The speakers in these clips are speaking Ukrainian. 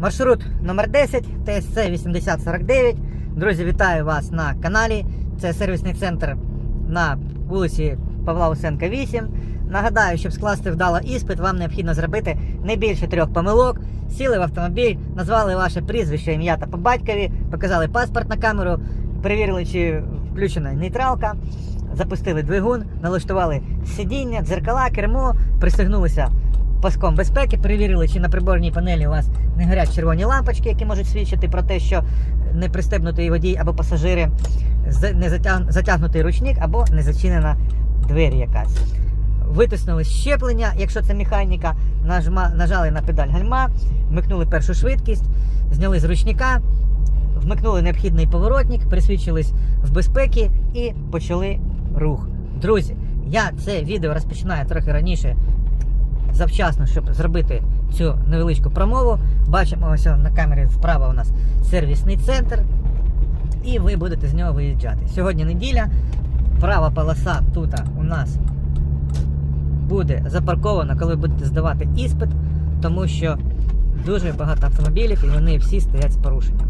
Маршрут номер 10 ТСЦ 8049. Друзі, вітаю вас на каналі. Це сервісний центр на вулиці Павла Усенка 8. Нагадаю, щоб скласти вдало іспит, вам необхідно зробити не більше трьох помилок. Сіли в автомобіль, назвали ваше прізвище, ім'я та по батькові, показали паспорт на камеру, перевірили, чи включена нейтралка, запустили двигун, налаштували сидіння, дзеркала, кермо, пристегнулися паском безпеки, перевірили, чи на приборній панелі у вас не горять червоні лампочки, які можуть свідчити про те, що не пристебнутий водій або пасажири, не затяг- затягнутий ручник або не зачинена двері якась. Витиснули щеплення, якщо це механіка, нажма, нажали на педаль гальма, вмикнули першу швидкість, зняли з ручника, вмикнули необхідний поворотник, присвідчились в безпеці і почали рух. Друзі, я це відео розпочинаю трохи раніше, завчасно, щоб зробити цю невеличку промову. Бачимо ось на камері справа у нас сервісний центр, і ви будете з нього виїжджати. Сьогодні неділя, права полоса тут у нас буде запаркована, коли будете здавати іспит, тому що дуже багато автомобілів і вони всі стоять з порушенням.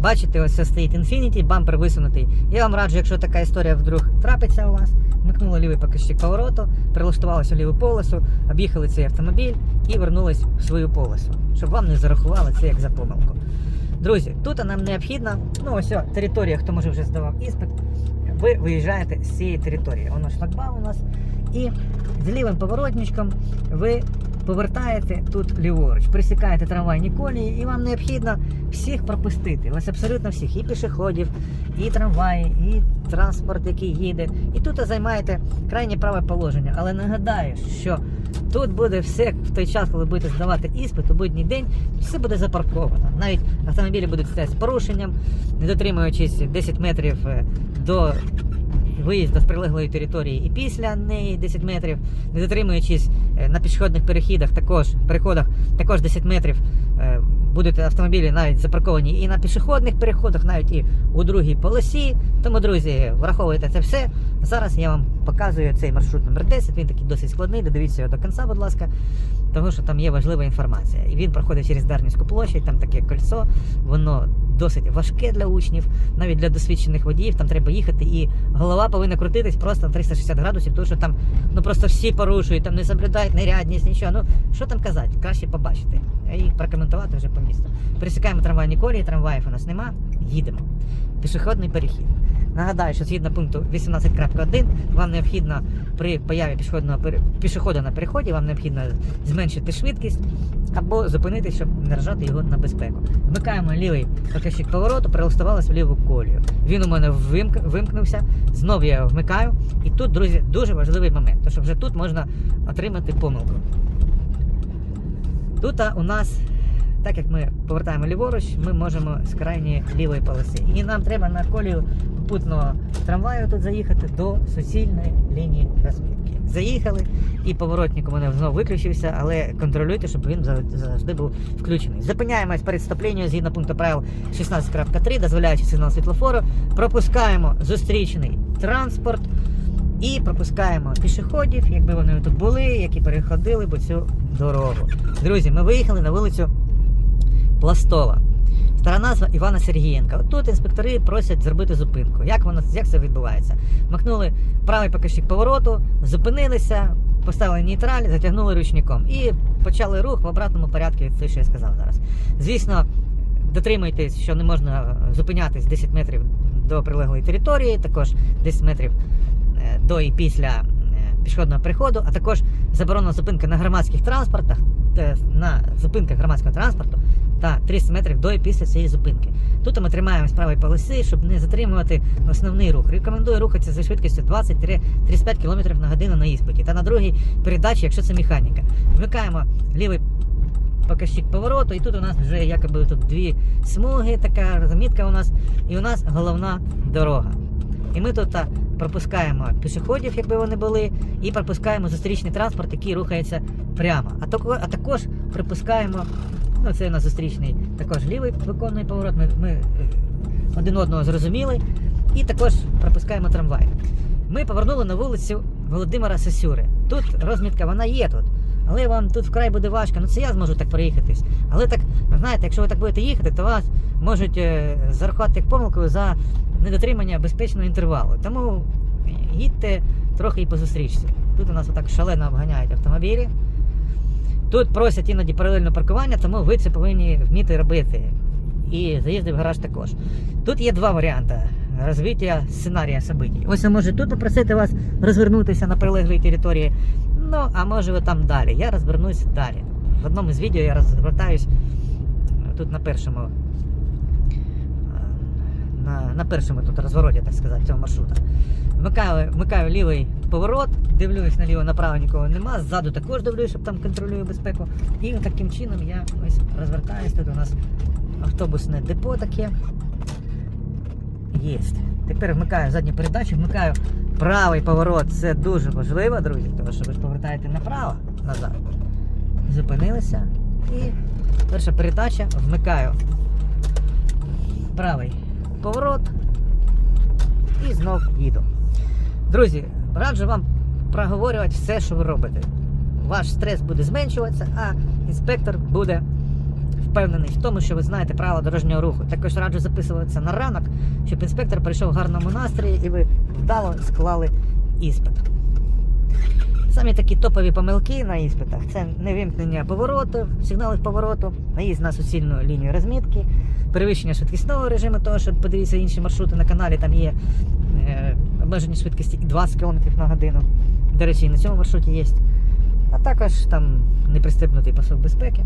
Бачите, ось це стоїть Infiniti, бампер висунутий. Я вам раджу, якщо така історія вдруг трапиться у вас, вмикнули лівий показчик повороту, прилаштувалися ліву полосу, об'їхали цей автомобіль і вернулись в свою полосу, щоб вам не зарахували це як за помилку. Друзі, тут нам необхідно, ну ось територія, хто може вже здавав іспит, ви виїжджаєте з цієї території. Воно шлагбаум у нас. І з лівим поворотничком ви повертаєте тут ліворуч, присікаєте трамвайні колії, і вам необхідно всіх пропустити. Ось абсолютно всіх, і пішоходів, і трамваї, і транспорт, який їде. І тут займаєте крайнє праве положення. Але нагадаю, що тут буде все в той час, коли будете здавати іспит у будній день, все буде запарковано. Навіть автомобілі будуть стояти з порушенням, не дотримуючись 10 метрів е, до виїзду з прилеглої території і після неї 10 метрів, не дотримуючись е, на пішохідних перехідах, також переходах, також 10 метрів е, будуть автомобілі навіть запарковані і на пішохідних переходах, навіть і у другій полосі. Тому, друзі, враховуйте це все. Зараз я вам показую цей маршрут номер 10. Він такий досить складний. Додивіться його до кінця, будь ласка, тому що там є важлива інформація. І він проходить через Дарнівську площадь, там таке кольцо, воно досить важке для учнів, навіть для досвідчених водіїв. Там треба їхати, і голова повинна крутитись просто на 360 градусів, тому що там ну просто всі порушують, там не соблюдають нерядність, нічого. Ну що там казати, краще побачити і прокоментувати вже по місту. Пересікаємо трамвайні колії, трамваїв у нас нема, їдемо. Пішохідний перехід. Нагадаю, що згідно пункту 18.1 вам необхідно при появі пішохідного пішохода на переході, вам необхідно зменшити швидкість або зупинитись, щоб не ржати його на безпеку. Вмикаємо лівий показчик повороту, прилаштувалися в ліву колію. Він у мене вимк- вимкнувся, знову я його вмикаю. І тут, друзі, дуже важливий момент, тому що вже тут можна отримати помилку. Тут у нас, так як ми повертаємо ліворуч, ми можемо з крайньої лівої полоси. І нам треба на колію попутного трамваю тут заїхати до суцільної лінії розмітки. Заїхали, і поворотник у мене знову виключився, але контролюйте, щоб він завжди був включений. Зупиняємось перед стоплінням згідно пункту правил 16.3, дозволяючи сигнал світлофору, пропускаємо зустрічний транспорт. І пропускаємо пішоходів, якби вони тут були, які переходили б цю дорогу. Друзі, ми виїхали на вулицю Пластова. Стара назва Івана Сергієнка. От тут інспектори просять зробити зупинку. Як воно як це відбувається? Макнули правий показчик повороту, зупинилися, поставили нейтраль, затягнули ручником і почали рух в обратному порядку від що я сказав зараз. Звісно, дотримуйтесь, що не можна зупинятись 10 метрів до прилеглої території, також 10 метрів е, до і після е, пішохідного переходу, а також заборонена зупинка на громадських транспортах, е, на зупинках громадського транспорту та 300 метрів до і після цієї зупинки. Тут ми тримаємо з правої полоси, щоб не затримувати основний рух. Рекомендую рухатися за швидкістю 20-35 км на годину на іспиті та на другій передачі, якщо це механіка. Вмикаємо лівий показчик повороту, і тут у нас вже якоби тут дві смуги, така розмітка у нас, і у нас головна дорога. І ми тут пропускаємо пішоходів, якби вони були, і пропускаємо зустрічний транспорт, який рухається прямо. А, тако- а також пропускаємо, ну це у нас зустрічний, також лівий виконує поворот. Ми, ми е, один одного зрозуміли. І також пропускаємо трамвай. Ми повернули на вулицю Володимира Сосюри. Тут розмітка, вона є тут. Але вам тут вкрай буде важко. Ну це я зможу так проїхатись. Але так знаєте, якщо ви так будете їхати, то вас можуть е, зарахувати помилкою за недотримання безпечного інтервалу. Тому їдьте трохи і по зустрічці. Тут у нас отак шалено обганяють автомобілі. Тут просять іноді паралельне паркування, тому ви це повинні вміти робити. І заїзди в гараж також. Тут є два варіанти розвиття сценарія событий. Ось я можу тут попросити вас розвернутися на прилеглій території. Ну, а може ви там далі. Я розвернусь далі. В одному з відео я розвертаюсь е, тут на першому. е, На, на першому тут розвороті, так сказати, цього маршрута. Вмикаю, вмикаю лівий поворот, дивлюсь наліво направо нікого нема. Ззаду також дивлюсь, щоб там контролюю безпеку. І таким чином я ось розвертаюсь. Тут у нас автобусне депо таке. Єсть. Тепер вмикаю задню передачу, вмикаю правий поворот. Це дуже важливо, друзі, тому що ви ж повертаєте направо назад. Зупинилися. І перша передача вмикаю правий поворот і знов їду. Друзі, раджу вам проговорювати все, що ви робите. Ваш стрес буде зменшуватися, а інспектор буде впевнений в тому, що ви знаєте правила дорожнього руху. Також раджу записуватися на ранок, щоб інспектор прийшов в гарному настрої і ви вдало склали іспит. Самі такі топові помилки на іспитах це невимкнення повороту, сигналів повороту, наїзд на суцільну лінію розмітки, перевищення швидкісного режиму, того, що подивіться інші маршрути на каналі, там є е, обмежені швидкості і 20 км на годину. До речі, і на цьому маршруті є. А також там непристебнутий пасок безпеки.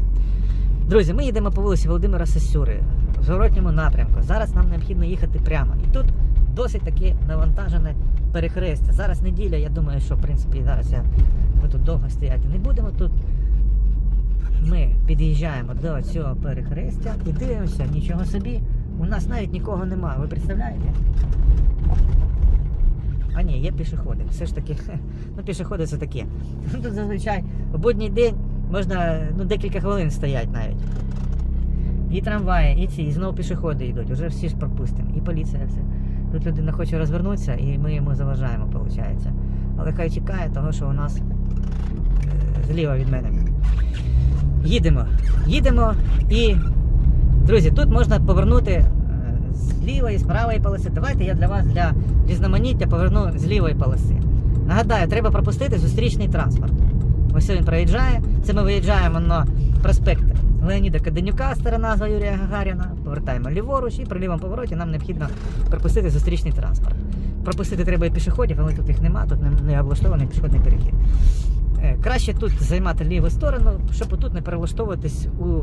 Друзі, ми їдемо по вулиці Володимира Сосюри в зворотньому напрямку. Зараз нам необхідно їхати прямо. І тут досить таки навантажене перехрестя. Зараз неділя, я думаю, що в принципі зараз я, ми тут довго стояти не будемо. Тут ми під'їжджаємо до цього перехрестя і дивимося, нічого собі. У нас навіть нікого немає. Ви представляєте? А ні, є пішоходи. Все ж таки, ну пішоходи це таке. Ну, Тут зазвичай в будній день можна ну, декілька хвилин стоять навіть. І трамваї, і ці, і знову пішоходи йдуть, вже всі ж пропустимо. І поліція все. Тут людина хоче розвернутися, і ми йому заважаємо, виходить. Але хай чекає того, що у нас е, зліва від мене. Їдемо. Їдемо і, друзі, тут можна повернути з лівої, з правої полоси. Давайте я для вас для різноманіття поверну з лівої полоси. Нагадаю, треба пропустити зустрічний транспорт. Ось він проїжджає. Це ми виїжджаємо на проспект Леоніда Каденюка, сторона назва Юрія Гагаріна. Повертаємо ліворуч і при лівому повороті нам необхідно пропустити зустрічний транспорт. Пропустити треба і пішоходів, але тут їх нема, тут не, не облаштований пішохідний перехід. Е, Краще тут займати ліву сторону, щоб тут не перелаштовуватись у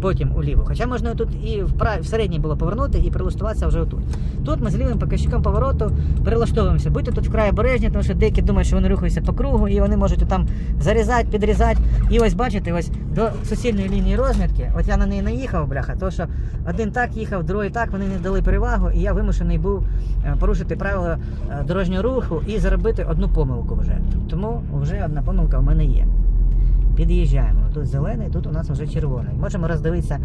потім у ліву. Хоча можна тут і в, середній було повернути і перелаштуватися вже отут. Тут ми з лівим показчиком повороту перелаштовуємося. Будьте тут вкрай обережні, тому що деякі думають, що вони рухаються по кругу, і вони можуть там зарізати, підрізати. І ось бачите, ось до суцільної лінії розмітки. От я на неї наїхав, бляха, тому що один так їхав, другий так, вони не дали перевагу, і я вимушений був е, порушити правила е, дорожнього руху і заробити одну помилку вже. Тому вже одна помилка в мене є. Під'їжджаємо. Тут зелений, тут у нас вже червоний. Можемо роздивитися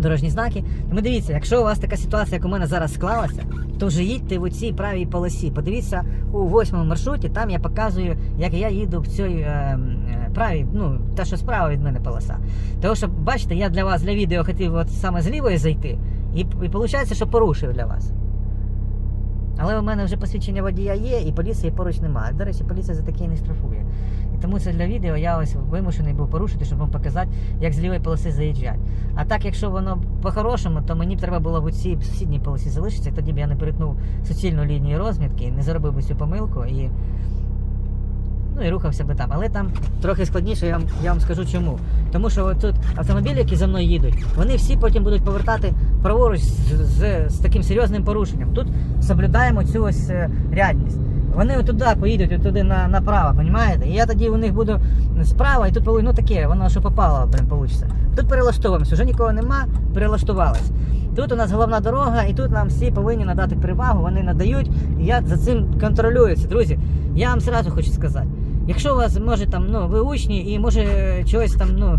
дорожні знаки. Тому дивіться, якщо у вас така ситуація, як у мене зараз склалася, то вже їдьте в цій правій полосі. Подивіться у восьмому маршруті, там я показую, як я їду в цій е, е, правій, ну, та, що справа від мене полоса. Тому що, бачите, я для вас для відео хотів от саме з лівої зайти, і, і виходить, що порушив для вас. Але у мене вже посвідчення водія є, і поліції поруч немає. До речі, поліція за таке не штрафує. Тому це для відео я ось вимушений був порушити, щоб вам показати, як з лівої полоси заїжджати. А так, якщо воно по-хорошому, то мені б треба було в цій сусідній полосі залишитися, тоді б я не перетнув суцільну лінію розмітки, не заробив би цю помилку і. Ну і рухався би там. Але там трохи складніше, я вам, я вам скажу чому. Тому що тут автомобілі, які за мною їдуть, вони всі потім будуть повертати праворуч з, з, з таким серйозним порушенням. Тут соблюдаємо цю ось е, рядність. Вони туди поїдуть, туди на, направо, розумієте? І я тоді у них буду справа, і тут ну таке, воно що попало, блин, вийде. Тут перелаштовуємося, вже нікого нема, перелаштувались. Тут у нас головна дорога, і тут нам всі повинні надати перевагу, вони надають, і я за цим контролюю це. Друзі, я вам зразу хочу сказати. Якщо у вас може там, ну, ви учні і може чогось там, ну,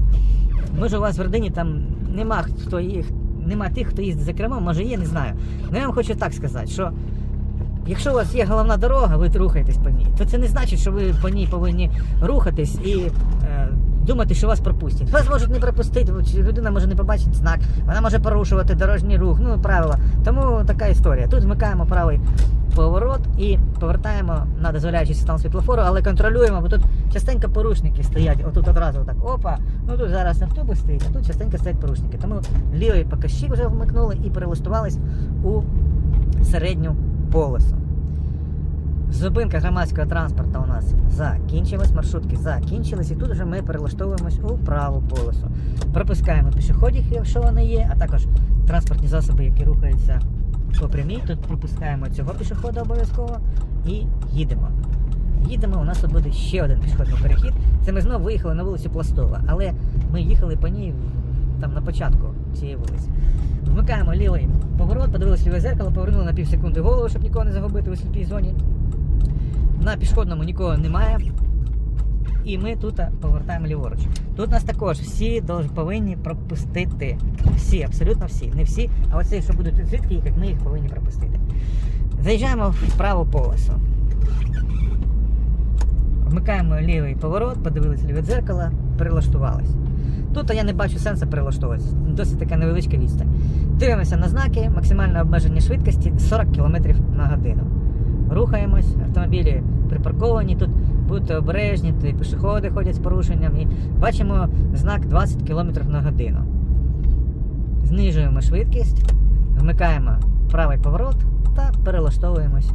може у вас в родині там нема хто їх, нема тих, хто їздить за кермом, може є, не знаю. Ну я вам хочу так сказати, що якщо у вас є головна дорога, ви рухаєтесь по ній, то це не значить, що ви по ній повинні рухатись і е, думати, що вас пропустять. Вас можуть не пропустити, людина може не побачити знак, вона може порушувати дорожній рух, ну правила. Тому така історія. Тут вмикаємо правий поворот і повертаємо на дозволяючий стан світлофору, але контролюємо, бо тут частенько порушники стоять. Отут одразу так опа. Ну тут зараз автобус стоїть, а тут частенько стоять порушники. Тому лівий показчик вже вмикнули і перелаштувались у середню полосу. Зупинка громадського транспорту у нас закінчилась, маршрутки закінчились, і тут вже ми перелаштовуємось у праву полосу. Пропускаємо пішоходів, якщо вони є, а також транспортні засоби, які рухаються по прямій. Тут пропускаємо цього пішохода обов'язково і їдемо. Їдемо, у нас тут буде ще один пішохідний перехід. Це ми знову виїхали на вулицю Пластова, але ми їхали по ній там на початку цієї. Вмикаємо лівий поворот, подивилися ліве зеркало, повернули на пів секунди голову, щоб нікого не загубити у сліпій зоні. На пішохідному нікого немає. І ми тут повертаємо ліворуч. Тут нас також всі повинні пропустити. Всі, абсолютно всі. Не всі, а оці, що будуть звідки їхати, ми їх повинні пропустити. Заїжджаємо в праву полосу. Вмикаємо лівий поворот, подивилися ліве дзеркало, перелаштувались. Тут я не бачу сенсу перелаштовуватися. Досить така невеличка відстань. Дивимося на знаки, максимальне обмеження швидкості 40 км на годину. Рухаємось, автомобілі припарковані, тут будьте обережні, тут і пішоходи ходять з порушенням. І бачимо знак 20 км на годину. Знижуємо швидкість, вмикаємо правий поворот та перелаштовуємось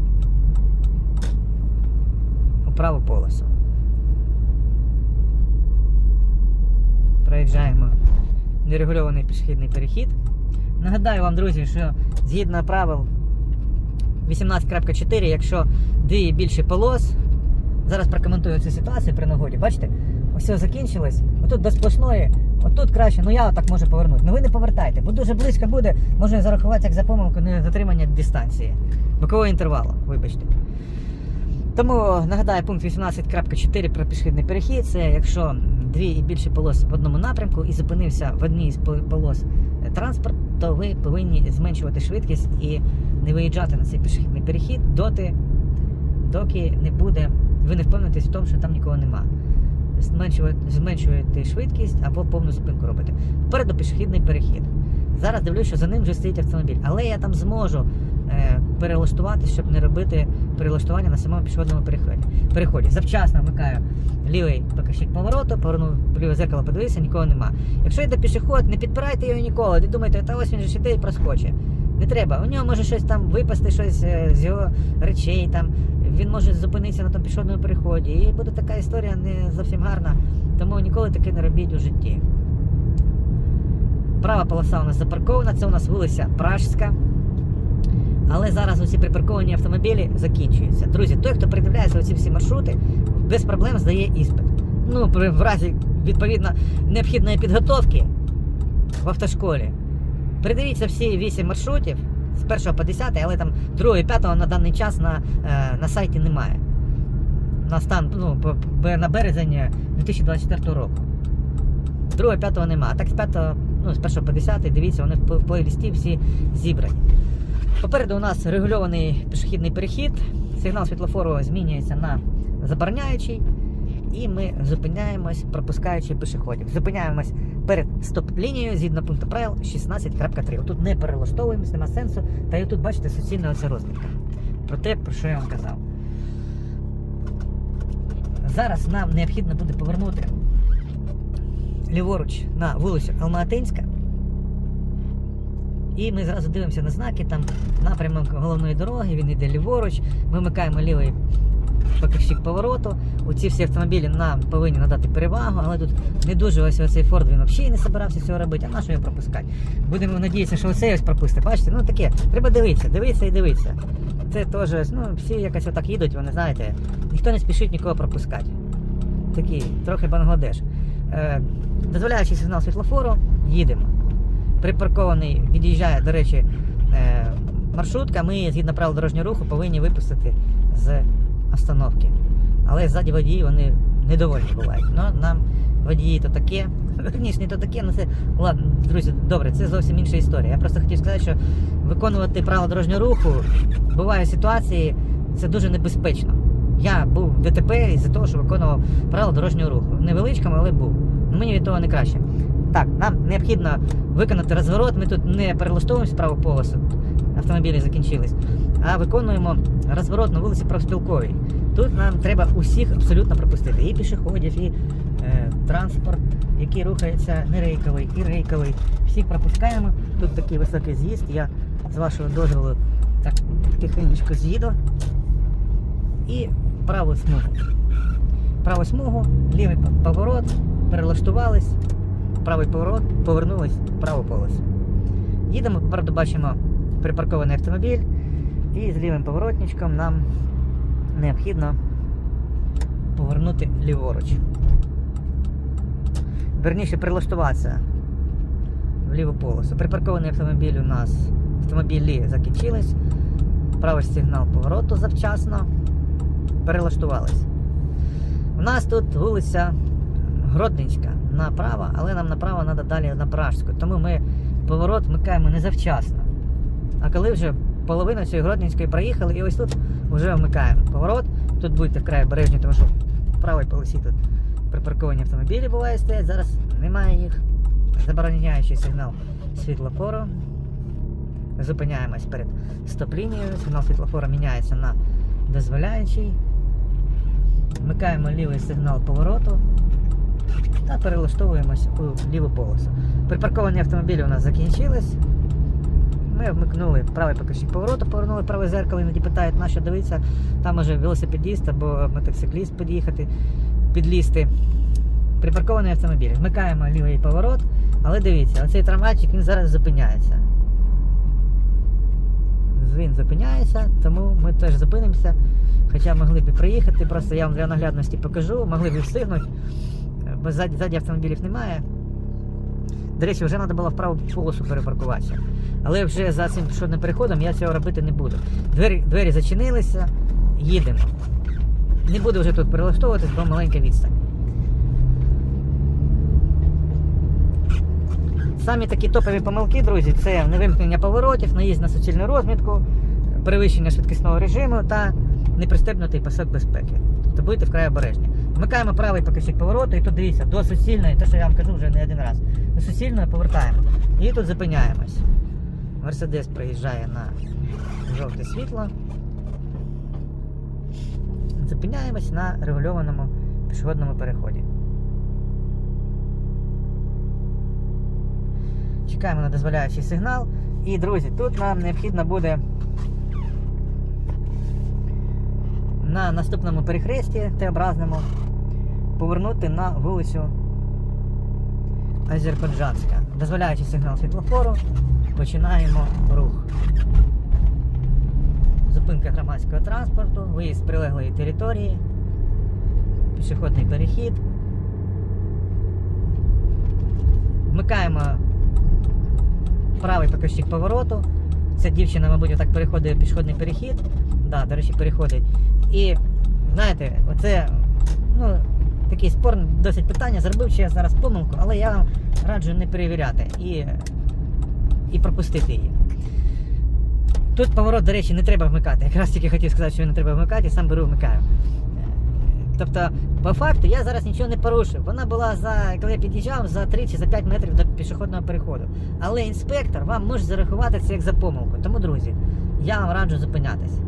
у праву полосу. Проїжджаємо нерегульований пішохідний перехід. Нагадаю вам, друзі, що згідно правил 18.4, якщо дві більше полос, зараз прокоментую цю ситуацію при нагоді. Бачите, все закінчилось. Отут до сплошної, отут краще, ну я отак можу повернути. Ну ви не повертайте, бо дуже близько буде, може зарахуватися як за помилку не затримання дистанції. Бокового інтервалу, вибачте. Тому нагадаю пункт 18.4 про пішохідний перехід. Це якщо дві і більше полос в одному напрямку і зупинився в одній з полос е, транспорт, то ви повинні зменшувати швидкість і не виїжджати на цей пішохідний перехід доти, доки не буде. Ви не впевнитесь в тому, що там нікого нема. Зменшуєте, зменшуєте швидкість або повну зупинку робите. Попереду пішохідний перехід. Зараз дивлюсь, що за ним вже стоїть автомобіль, але я там зможу е, перелаштуватись, щоб не робити перелаштування на самому пішохідному переході. Завчасно вмикаю лівий показчик повороту, повернув ліве зеркало, подивився, нікого нема. Якщо йде пішоход, не підпирайте його ніколи. Не думайте, та ось він же іде і проскочить. Не треба. У нього може щось там випасти, щось е, з його речей. Там він може зупинитися на тому пішохідному переході. І буде така історія не зовсім гарна. Тому ніколи таке не робіть у житті. Права полоса у нас запаркована, це у нас вулиця Пражська. Але зараз усі припарковані автомобілі закінчуються. Друзі, той, хто придивляється оці всі маршрути, без проблем здає іспит. Ну, в разі відповідно необхідної підготовки в автошколі. Придивіться всі 8 маршрутів з 1 по 10, але там 2 і 5 на даний час на, е, на сайті немає. На стан ну, на березень 2024 року. 2 5 немає. А так з 5, ну, з 1 по 10, дивіться, вони в плейлісті всі зібрані. Попереду у нас регульований пішохідний перехід. Сигнал світлофору змінюється на забороняючий. І ми зупиняємось, пропускаючи пішоходів. Зупиняємось перед стоп-лінією згідно пункту правил 16.3. Отут не перелаштовуємось, нема сенсу. Та і тут, бачите, суцільна оця розмітка. Про те, про що я вам казав. Зараз нам необхідно буде повернути ліворуч на вулицю Алматинська. І ми зразу дивимося на знаки, там напрямок головної дороги, він йде ліворуч. Ми вмикаємо лівий показчик повороту. Оці всі автомобілі нам повинні надати перевагу, але тут не дуже ось оцей Форд він взагалі не збирався цього робити, а на що його пропускати? Будемо надіятися, що оцей ось пропустить. Бачите, ну таке, треба дивитися, дивитися і дивитися. Це теж, ну, всі якось отак їдуть, вони знаєте, ніхто не спішить нікого пропускати. Такий, трохи Бангладеш. Е, дозволяючи сигнал світлофору, їдемо. Припаркований від'їжджає, до речі, е, маршрутка. Ми, згідно правил дорожнього руху, повинні випустити з остановки. Але ззаді водії вони недовольні бувають. Ну, нам водії то таке. Верніше, не то таке, ну це. Ладно, друзі, добре, це зовсім інша історія. Я просто хотів сказати, що виконувати правила дорожнього руху бувають ситуації, це дуже небезпечно. Я був в ДТП із-за того, що виконував правила дорожнього руху. Невеличкому, але був. Ну, мені від того не краще. Так, нам необхідно виконати розворот. Ми тут не перелаштовуємося в праву полосу, автомобілі закінчились, а виконуємо розворот на вулиці Профспілковій. Тут нам треба усіх абсолютно пропустити. І пішоходів, і е, транспорт, який рухається не рейковий, і рейковий. Всіх пропускаємо. Тут такий високий з'їзд. Я з вашого дозволу так тихенько з'їду. І праву смугу. Праву смугу, лівий поворот, перелаштувались, правий поворот, повернулись в праву полосу. Їдемо, попереду бачимо припаркований автомобіль, і з лівим поворотничком нам необхідно повернути ліворуч. Верніше прилаштуватися в ліву полосу. Припаркований автомобіль у нас автомобілі закінчились. Правий сигнал повороту завчасно. Перелаштувались. У нас тут вулиця Гродненська направо, але нам направо треба далі на Пражську. Тому ми поворот вмикаємо не завчасно. А коли вже половину цієї Гродненської проїхали, і ось тут вже вмикаємо поворот. Тут будьте вкрай обережні, тому що в правій полосі тут припарковані автомобілі буває стоять. Зараз немає їх. Забороняючий сигнал світлофору. Зупиняємось перед стоп-лінією. Сигнал світлофора міняється на дозволяючий. Вмикаємо лівий сигнал повороту та перелаштовуємось у ліву полосу. Припарковані автомобілі у нас закінчились. Ми вмикнули правий покажчик повороту, повернули праве зеркало, іноді питають, на що дивитися. Там може велосипедіст або мотоцикліст під'їхати, підлізти. Припаркований автомобіль. Вмикаємо лівий поворот, але дивіться, оцей трамвайчик він зараз зупиняється. Він зупиняється, тому ми теж зупинимося. Хоча могли б і приїхати, просто я вам для наглядності покажу, могли б встигнути, бо ззаді, автомобілів немає. До речі, вже треба було в праву полосу перепаркуватися. Але вже за цим пішохідним переходом я цього робити не буду. Двері, двері зачинилися, їдемо. Не буду вже тут перелаштовуватись, бо маленька відстань. Самі такі топові помилки, друзі, це невимкнення поворотів, наїзд на суцільну розмітку, перевищення швидкісного режиму та непристебнутий пасок безпеки. Тобто будьте вкрай обережні. Вмикаємо правий покажчик повороту і тут дивіться, до суцільної, те, що я вам кажу вже не один раз. До суцільної повертаємо. І тут зупиняємось. Мерседес приїжджає на жовте світло. Зупиняємось на регульованому пішохідному переході. Чекаємо на дозволяючий сигнал. І, друзі, тут нам необхідно буде на наступному перехресті Т-образному повернути на вулицю Азербайджанська. Дозволяючи сигнал світлофору, починаємо рух. Зупинка громадського транспорту, виїзд з прилеглої території, пішохідний перехід. Вмикаємо правий покажчик повороту. Ця дівчина, мабуть, отак переходить пішохідний перехід. Да, до речі, переходить. І знаєте, оце ну, такий спорне досить питання. Зробив чи я зараз помилку, але я вам раджу не перевіряти і, і пропустити її. Тут поворот, до речі, не треба вмикати. Якраз тільки хотів сказати, що не треба вмикати, сам беру вмикаю. Тобто, по факту, я зараз нічого не порушив. Вона була за, коли я під'їжджав, за 3 чи за 5 метрів до пішохідного переходу. Але інспектор вам може зарахувати це як за помилку. Тому, друзі, я вам раджу зупинятись.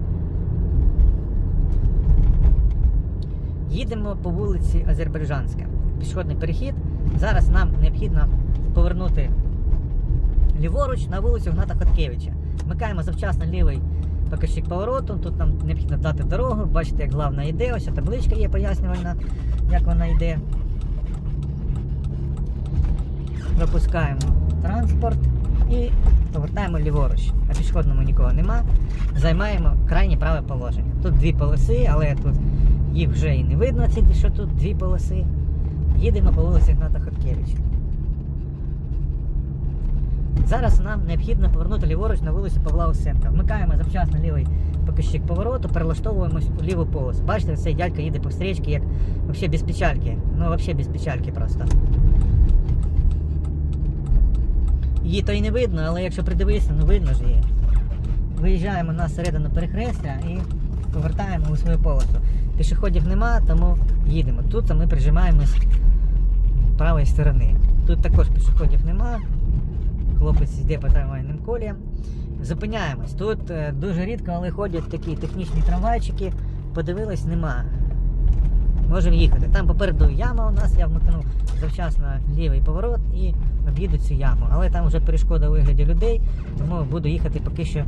Їдемо по вулиці Азербайджанська. Пішохідний перехід. Зараз нам необхідно повернути ліворуч на вулицю Гната Хоткевича. Вмикаємо завчасно лівий покажчик повороту. Тут нам необхідно дати дорогу. Бачите, як главна йде. Ось табличка є пояснювальна, як вона йде. Пропускаємо транспорт і повертаємо ліворуч. На пішохідному нікого нема. Займаємо крайнє праве положення. Тут дві полоси, але тут їх вже і не видно, ці, що тут дві полоси. Їдемо по вулиці Гната Хоткевича. Зараз нам необхідно повернути ліворуч на вулицю Павла Усенка. Вмикаємо завчасно лівий покажчик повороту, перелаштовуємось у ліву полосу. Бачите, цей дядько їде по стрічці, як взагалі без печальки. Ну, взагалі без печальки просто. Її то й не видно, але якщо придивитися, ну видно ж її. Виїжджаємо на середину перехрестя і повертаємо у свою полосу. Пішоходів нема, тому їдемо. Тут ми прижимаємось правої сторони. Тут також пішоходів нема. Хлопець йде по трамвайним коліям. Зупиняємось. Тут е, дуже рідко, але ходять такі технічні трамвайчики. Подивились, нема. Можемо їхати. Там попереду яма у нас, я вмикнув завчасно лівий поворот і об'їду цю яму. Але там вже перешкода у вигляді людей, тому буду їхати поки що